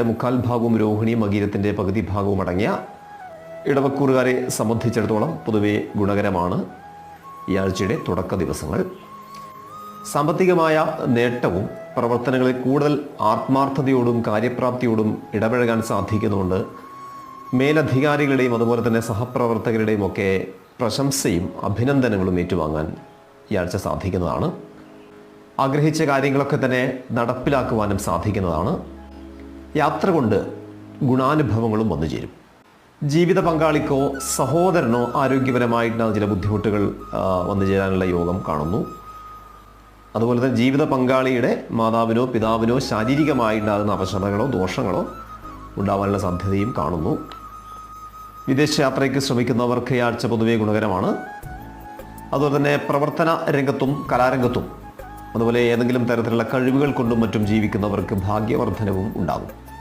മുക്കാൽ ഭാഗവും രോഹിണി മകീരത്തിന്റെ പകുതി ഭാഗവും അടങ്ങിയ ഇടവക്കൂറുകാരെ സംബന്ധിച്ചിടത്തോളം പൊതുവെ ഗുണകരമാണ് ഈ ആഴ്ചയുടെ തുടക്ക ദിവസങ്ങൾ. സാമ്പത്തികമായ നേട്ടവും പ്രവർത്തനങ്ങളിൽ കൂടുതൽ ആത്മാർത്ഥതയോടും കാര്യപ്രാപ്തിയോടും ഇടപഴകാൻ സാധിക്കുന്നുണ്ട് മേലധികാരികളുടെയും അതുപോലെ തന്നെ സഹപ്രവർത്തകരുടെയും ഒക്കെ പ്രശംസയും അഭിനന്ദനങ്ങളും ഏറ്റുവാങ്ങാൻ ഈ ആഴ്ച സാധിക്കുന്നതാണ്. ആഗ്രഹിച്ച കാര്യങ്ങളൊക്കെ തന്നെ നടപ്പിലാക്കുവാനും സാധിക്കുന്നതാണ്. യാത്ര കൊണ്ട് ഗുണാനുഭവങ്ങളും വന്നു ചേരും. ജീവിത പങ്കാളിക്കോ സഹോദരനോ ആരോഗ്യപരമായിട്ടുള്ള ചില ബുദ്ധിമുട്ടുകൾ വന്നു ചേരാനുള്ള യോഗം കാണുന്നു. അതുപോലെ തന്നെ ജീവിത പങ്കാളിയുടെ മാതാവിനോ പിതാവിനോ ശാരീരികമായിട്ടുണ്ടാകുന്ന അവശതകളോ ദോഷങ്ങളോ ഉണ്ടാവാനുള്ള സാധ്യതയും കാണുന്നു. വിദേശയാത്രയ്ക്ക് ശ്രമിക്കുന്നവർക്ക് ഈ ആഴ്ച പൊതുവെ ഗുണകരമാണ്. അതുപോലെ തന്നെ പ്രവർത്തന രംഗത്തും കലാരംഗത്തും അതുപോലെ ഏതെങ്കിലും തരത്തിലുള്ള കഴിവുകൾ കൊണ്ടും മറ്റും ജീവിക്കുന്നവർക്ക് ഭാഗ്യവർദ്ധനവും ഉണ്ടാകും.